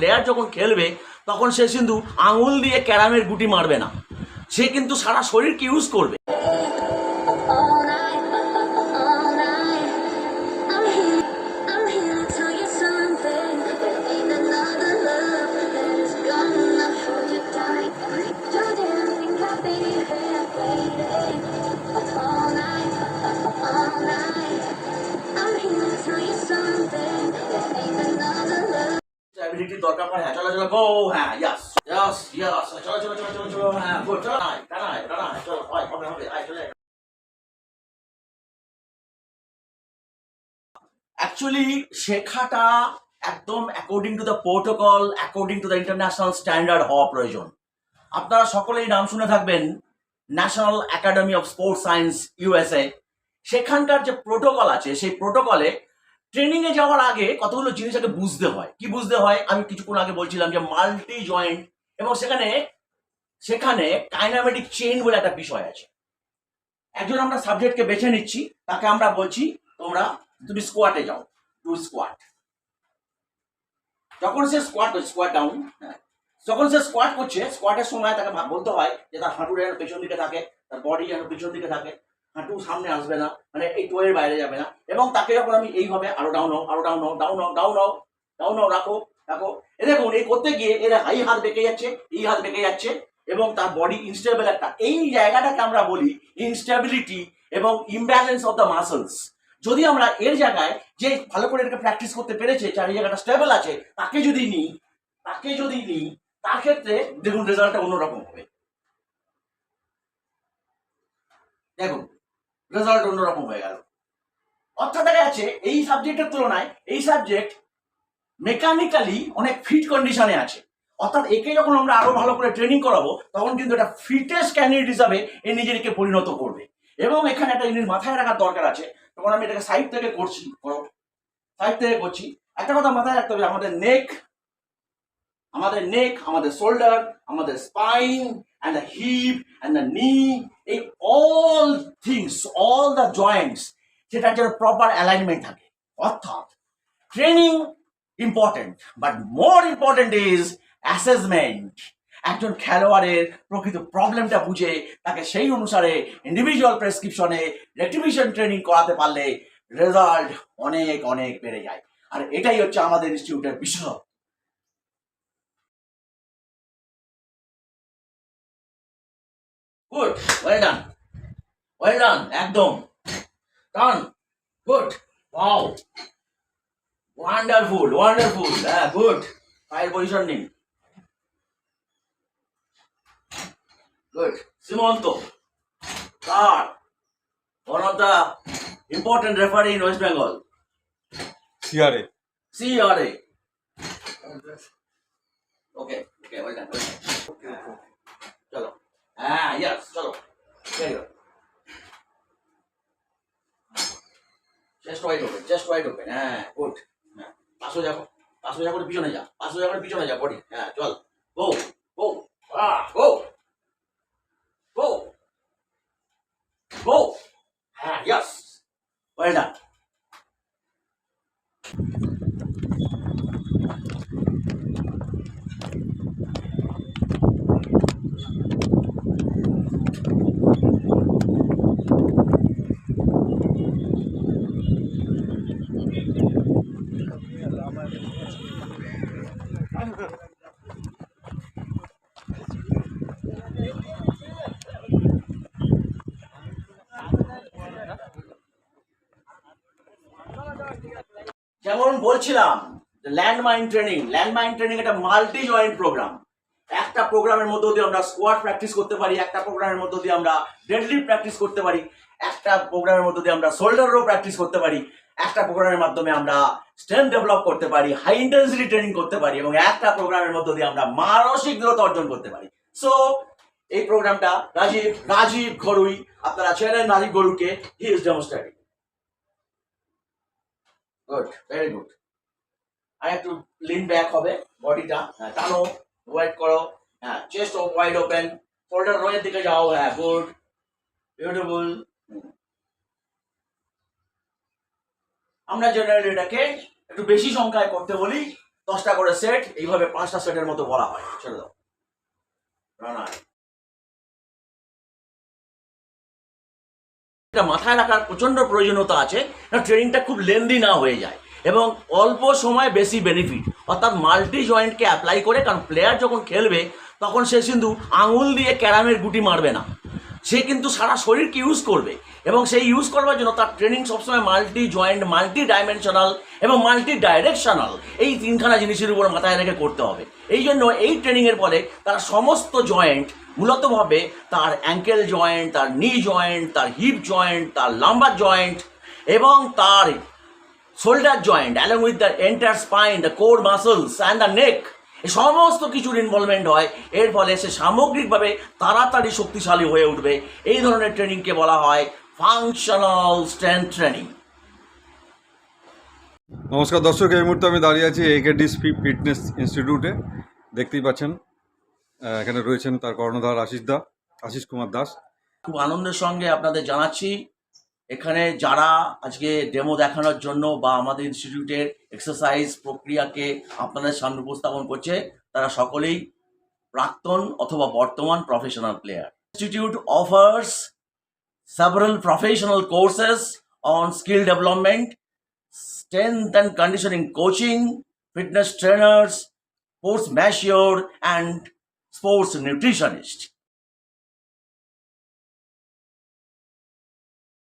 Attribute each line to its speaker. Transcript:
Speaker 1: Player যখন খেলবে, তখন সে কিন্তু আঙুল দিয়ে ক্যারামের গুটি মারবে না। সে কিন্তু সারা শরীরকে ইউজ করবে। স্ট্যাবিলিটি দরকার পড়ে? হ্যাঁ চলো চলো গো হ্যাঁ ইয়াস ইয়াস ইয়াস চলো চলো চলো চলো চলো হ্যাঁ গুড চলো চলে অ্যাকচুয়ালি শেখাটা একদম according to the protocol according to the international standard হওয়া প্রয়োজন। আপনারা সকলেই নাম শুনে থাকবেন national academy of sports science USA সেখানকার যে প্রোটোকল আছে, সেই প্রোটোকলে ট্রেনিং এ যাওয়ার আগে কতগুলো জিনিস আগে বুঝতে হয়। কি বুঝতে হয়? আমি কিছুক্ষণ আগে বলছিলাম যে মাল্টি জয়েন্ট এবং সেখানে সেখানে কাইনামেটিক চেইন বলে একটা বিষয় আছে। একজন আমরা সাবজেক্টকে বেছে নিচ্ছি, তাকে আমরা বলছি, তোমরা তুমি স্কোয়াটে যাও টু স্কোয়াট যখন সে স্কোয়াট স্কোয়াট ডাউন যখন সে স্কোয়াট করছে স্কোয়াটের সময় তাকে বলতে হয় যে তার হাঁটু যেন পেছন দিকে থাকে, তার বডি যেন পেছন দিকে থাকে। হাঁটু সামনে আসবে না মানে এই টোয়ের বাইরে যাবে না। এবং তাকে যখন আমি এইভাবে আরও ডাউন হোক আরও ডাউন হোক ডাউন হোক ডাউন হোক ডাউন হোক রাখো রাখো। এ দেখুন, এই করতে গিয়ে এর হাই হাত বেঁকে যাচ্ছে, এই হাত বেঁকে যাচ্ছে, এবং তার বডি ইনস্টেবল একটা। এই জায়গাটাকে আমরা বলি ইনস্টেবিলিটি এবং ইমব্যালেন্স অফ দ্য মাসলস যদি আমরা এর জায়গায় যে ভালো করে এটাকে প্র্যাকটিস করতে পেরেছে, চারি জায়গাটা স্টেবল আছে, তাকে যদি নিই, তাকে যদি নিই, তার ক্ষেত্রে দেখুন রেজাল্টটা অন্যরকম হবে। দেখুন রেজাল্ট অন্যরকম হয়ে গেল। অর্থাৎ দেখা যাচ্ছে, এই সাবজেক্টের তুলনায়, এই সাবজেক্ট মেকানিক্যালি অনেক ফিট কন্ডিশনে আছে। অর্থাৎ একে যখন আমরা আরও ভালো করে ট্রেনিং করাবো, তখন কিন্তু এটা ফিটেস্ট ক্যান্ডিডেট হিসাবে এ নিজেকে পরিণত করবে। এবং এখানে একটা জিনিস মাথায় রাখার দরকার আছে, তখন আমি এটাকে সাইড থেকে করছি, করো। সাইড থেকে করছি। একটা কথা মাথায় রাখতে হবে, আমাদের নেক আমাদের নেক আমাদের শোল্ডার আমাদের spine and the hip and the knee এই all things all the joints সেটার জন্য প্রপার অ্যালাইনমেন্ট থাকে। অর্থাৎ training important but more important is assessment একজন খেলোয়াড়ের প্রকৃত প্রবলেমটা বুঝে তাকে সেই অনুসারে ইন্ডিভিজুয়াল প্রেসক্রিপশনে রেক্টিভিশন ট্রেনিং করাতে পারলে রেজাল্ট অনেক অনেক বেড়ে যায়। আর এটাই হচ্ছে আমাদের ইনস্টিটিউটের বিষয় গুড ওয়েল ওয়েল ডান একদম done good wow wonderful wonderful হ্যাঁ গুড পায়ের পজিশন নিন good Simanta sir one of the important referee in West Bengal.
Speaker 2: C
Speaker 1: CRA. Okay, okay, well done, well done. চলো হ্যাঁ ইয়াস চলো very good. Chest wide open chest wide open হ্যাঁ good হ্যাঁ পাশে যাব পাশে যাব পিছনে যা পাশে যাব পিছনে যা বডি হ্যাঁ চল। গো গো গো গো গো হ্যাঁ ইয়াস ওয়েল ডান যেমন বলছিলাম ল্যান্ডমাইন ট্রেনিং ল্যান্ডমাইন ট্রেনিং একটা মাল্টি জয়েন্ট প্রোগ্রাম একটা প্রোগ্রামের মধ্য দিয়ে আমরা স্কোয়াড প্র্যাকটিস করতে পারি, একটা প্রোগ্রামের মধ্য দিয়ে আমরা ডেডলি প্র্যাকটিস করতে পারি, একটা প্রোগ্রামের মধ্য দিয়ে আমরা শোল্ডারও প্র্যাকটিস করতে পারি, একটা প্রোগ্রামের মাধ্যমে আমরা স্ট্রেন ডেভেলপ করতে পারি হাই ইন্টেন্সিটি ট্রেনিং করতে পারি এবং একটা প্রোগ্রামের মধ্য দিয়ে আমরা মানসিক দূরত্ব অর্জন করতে পারি। সো এই প্রোগ্রামটা রাজীব রাজীব ঘরুই, আপনারা চেনেন রাজীব গরুকে he is demonstrating good very good আর একটু লিন ব্যাক হবে বডিটা হ্যাঁ টানো ওয়াইড করো। হ্যাঁ চেস্ট ওয়াইড ওপেন শোল্ডার রোয়ের দিকে যাও। হ্যাঁ গুড বিউটিফুল আমরা জেনারেলি এটাকে একটু বেশি সংখ্যায় করতে বলি, দশটা করে সেট এইভাবে পাঁচটা সেটের মতো বলা হয়। ছেড়ে দাও। রানার এটা মাথায় রাখার প্রচণ্ড প্রয়োজনীয়তা আছে ট্রেনিংটা খুব লেন্দি না হয়ে যায়। এবং অল্প সময় বেশি বেনিফিট অর্থাৎ মাল্টি জয়েন্টকে অ্যাপ্লাই করে, কারণ প্লেয়ার যখন খেলবে, তখন সে কিন্তু আঙুল দিয়ে ক্যারামের গুটি মারবে না। সে কিন্তু সারা শরীরকে ইউজ করবে এবং সেই ইউজ করবার জন্য তার ট্রেনিং সবসময় মাল্টি জয়েন্ট মাল্টি ডাইমেনশনাল এবং মাল্টি ডাইরেকশনাল এই তিনখানা জিনিসের উপর মাথায় রেখে করতে হবে। এই জন্য এই ট্রেনিংয়ের ফলে তার সমস্ত জয়েন্ট মূলতভাবে তার অ্যাঙ্কেল জয়েন্ট তার নি জয়েন্ট তার হিপ জয়েন্ট তার লাম্বার জয়েন্ট এবং তার shoulder joint along with the entire spine the core muscles and the neck এই সমস্ত কিছুর ইনভলভমেন্ট হয়। এর ফলে সে সামগ্রিকভাবে তাড়াতাড়ি শক্তিশালী হয়ে উঠবে। এই ধরনের ট্রেনিংকে বলা হয় ফাংশনাল স্ট্রেংথ ট্রেনিং
Speaker 2: নমস্কার দর্শক, এই মুহূর্তে আমি দাঁড়িয়ে আছি একেডি ফিটনেস ইনস্টিটিউটে দেখতেই পাচ্ছেন এখানে রয়েছেন তার কর্ণধার আশিস দা আশিস কুমার দাস।
Speaker 1: খুব আনন্দের সঙ্গে আপনাদের জানাচ্ছি এখানে যারা আজকে ডেমো দেখানোর জন্য বা আমাদের ইনস্টিটিউটের এক্সারসাইজ প্রক্রিয়াকে আপনাদের সামনে উপস্থাপন করছে তারা সকলেই প্রাক্তন অথবা বর্তমান professional player institute offers several professional courses on skill development, strength and conditioning coaching, fitness trainers, sports masseur, and sports nutritionist.